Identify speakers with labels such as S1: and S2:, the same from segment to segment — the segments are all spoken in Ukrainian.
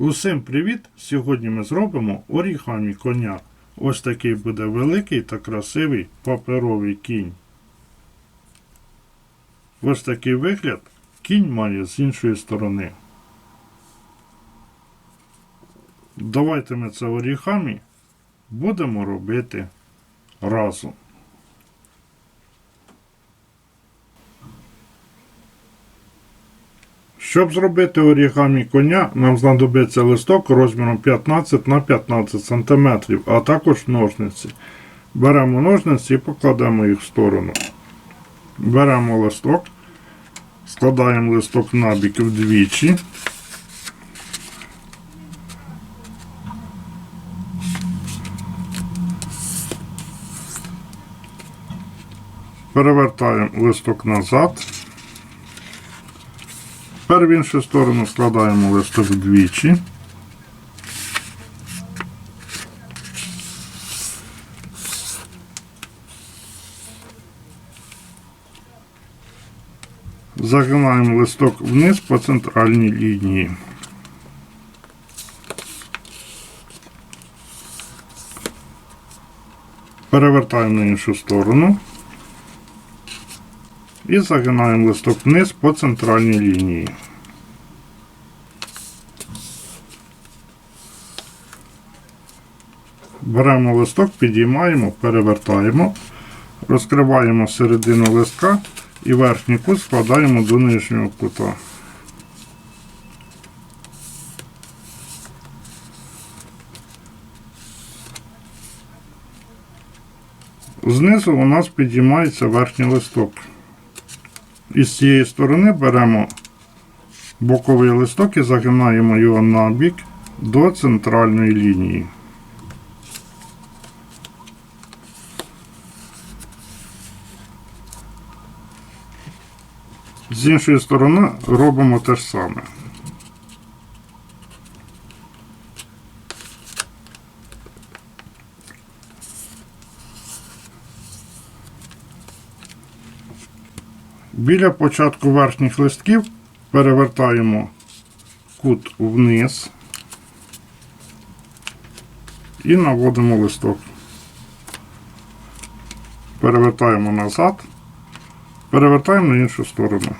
S1: Усім привіт! Сьогодні ми зробимо орігамі коня. Ось такий буде великий та красивий паперовий кінь. Ось такий вигляд кінь має з іншої сторони. Давайте ми це орігамі будемо робити разом. Щоб зробити орігамі коня, нам знадобиться листок розміром 15 на 15 см, а також ножниці. Беремо ножниці і покладемо їх в сторону. Беремо листок, складаємо листок набік вдвічі. Перевертаємо листок назад. Тепер в іншу сторону складаємо листок вдвічі. Загинаємо листок вниз по центральній лінії. Перевертаємо на іншу сторону. І загинаємо листок вниз по центральній лінії. Беремо листок, підіймаємо, перевертаємо, розкриваємо середину листка і верхній кут складаємо до нижнього кута. Знизу у нас підіймається верхній листок. І з цієї сторони беремо боковий листок і загинаємо його на бік до центральної лінії. З іншої сторони робимо те ж саме. Біля початку верхніх листків перевертаємо кут вниз і наводимо листок. Перевертаємо назад, перевертаємо на іншу сторону.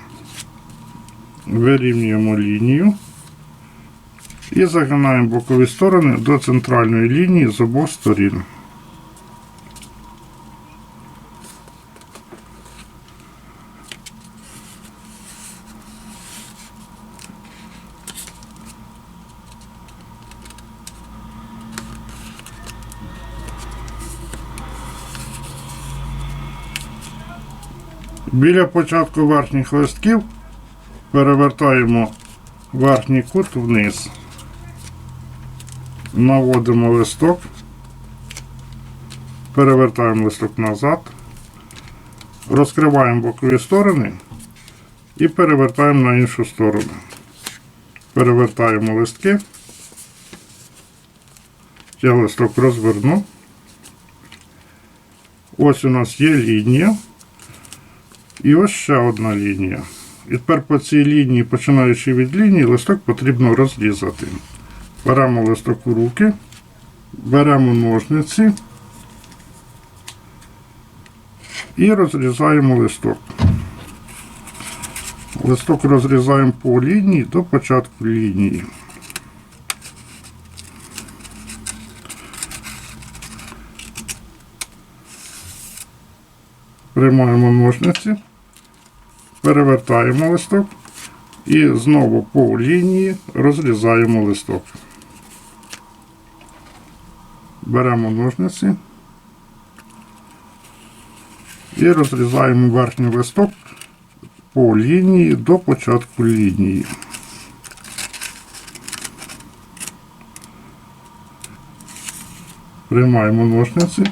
S1: Вирівнюємо лінію і загинаємо бокові сторони до центральної лінії з обох сторін. Біля початку верхніх листків перевертаємо верхній кут вниз. Наводимо листок, перевертаємо листок назад, розкриваємо бокові сторони і перевертаємо на іншу сторону. Перевертаємо листки. Я листок розверну. Ось у нас є лінія. І ось ще одна лінія. І тепер по цій лінії, починаючи від лінії, листок потрібно розрізати. Беремо листок у руки, беремо ножниці і розрізаємо листок. Листок розрізаємо по лінії до початку лінії. Приймаємо ножниці перевертаємо листок і знову по лінії розрізаємо листок. Беремо ножниці і розрізаємо верхній листок по лінії до початку лінії. Приймаємо ножниці.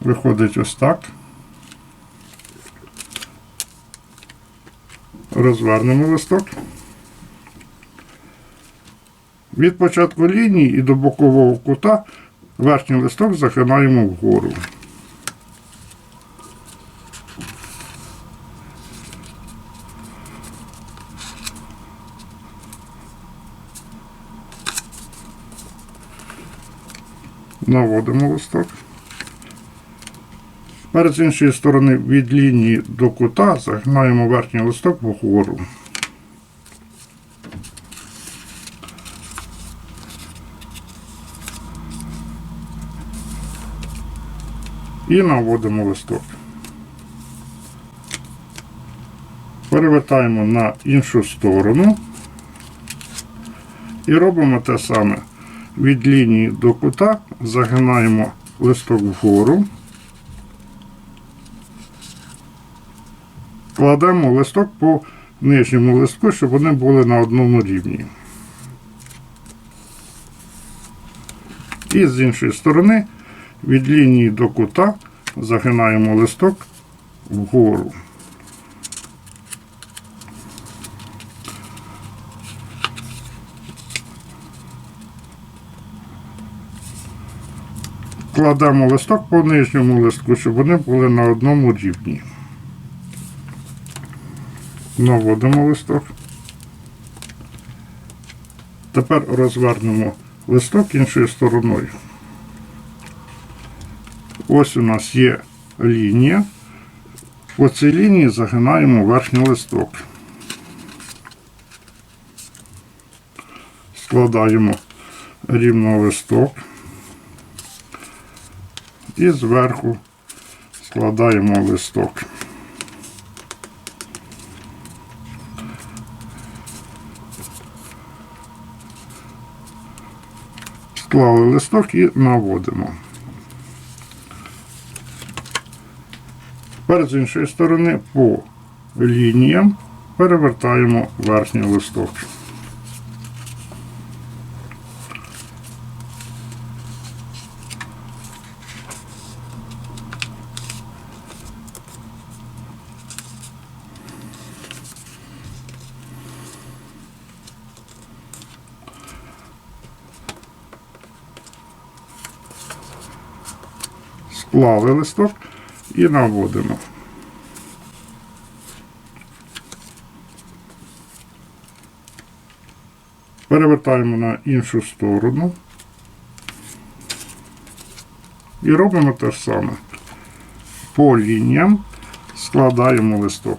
S1: Виходить ось так. Розвернемо листок. Від початку лінії і до бокового кута верхній листок захинаємо вгору. Наводимо листок. Тепер з іншої сторони від лінії до кута загинаємо верхній листок вгору. І наводимо листок. Перевертаємо на іншу сторону і робимо те саме. Від лінії до кута загинаємо листок вгору. Кладемо листок по нижньому листку, щоб вони були на одному рівні. І з іншої сторони від лінії до кута загинаємо листок вгору. Кладемо листок по нижньому листку, щоб вони були на одному рівні. Наводимо листок. Тепер розвернемо листок іншою стороною. Ось у нас є лінія. По цій лінії загинаємо верхній листок. Складаємо рівно листок. І зверху складаємо листок. Склали листок і наводимо. Тепер з іншої сторони по лініям перевертаємо верхній листок. Склали листок і наводимо. Перевертаємо на іншу сторону і робимо те ж саме. По лініям складаємо листок.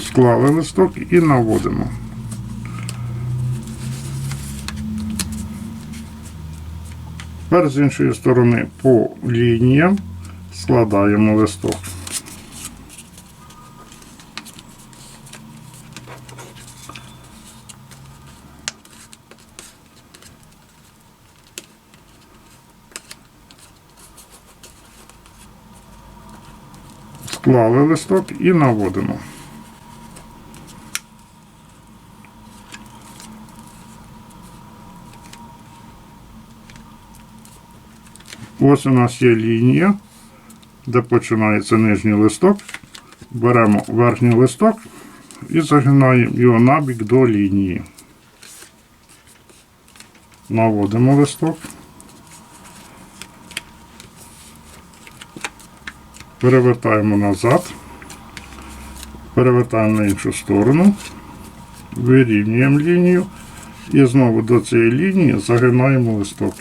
S1: Склали листок і наводимо. Тепер з іншої сторони по лініям складаємо листок. Склали листок і наводимо. Ось у нас є лінія, де починається нижній листок. Беремо верхній листок і загинаємо його набік до лінії. Наводимо листок. Перевертаємо назад. Перевертаємо на іншу сторону. Вирівнюємо лінію. І знову до цієї лінії загинаємо листок.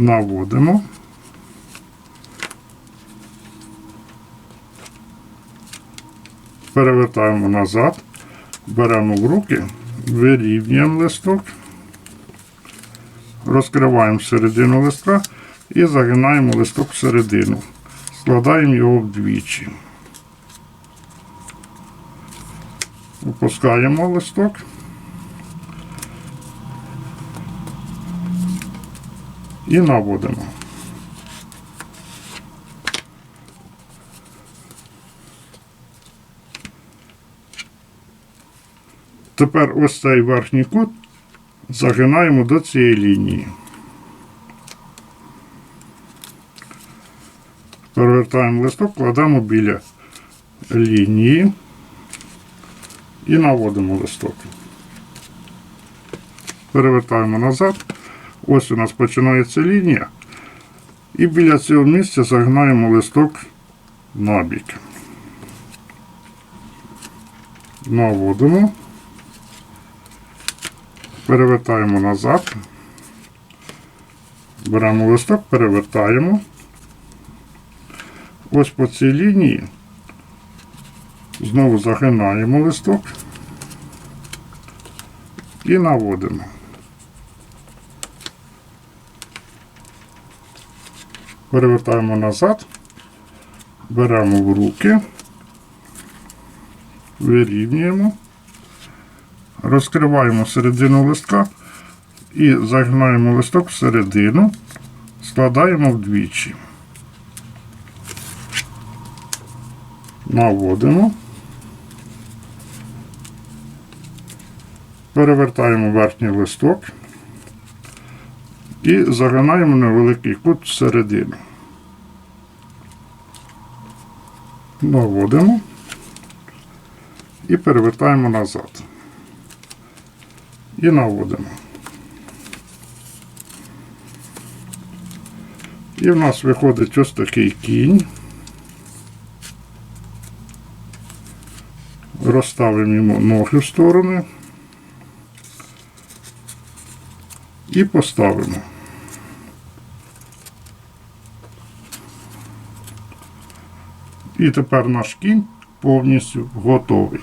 S1: Наводимо. Перевертаємо назад, беремо в руки, вирівнюємо листок, розкриваємо середину листка і загинаємо листок всередину. Складаємо його вдвічі. Опускаємо листок. І наводимо. Тепер ось цей верхній кут загинаємо до цієї лінії. Перевертаємо листок, кладемо біля лінії і наводимо листок. перевертаємо назад. Ось у нас починається лінія. І біля цього місця загинаємо листок набік. Наводимо. Перевертаємо назад. Беремо листок, перевертаємо. Ось по цій лінії. Знову загинаємо листок і наводимо. Перевертаємо назад, беремо в руки, вирівнюємо, розкриваємо середину листка і загинаємо листок всередину, складаємо вдвічі. Наводимо. Перевертаємо верхній листок і загинаємо невеликий кут всередину. Наводимо і перевертаємо назад. І наводимо. І в нас виходить ось такий кінь. Розставимо йому ноги в сторони. І поставимо. І тепер наш кінь повністю готовий.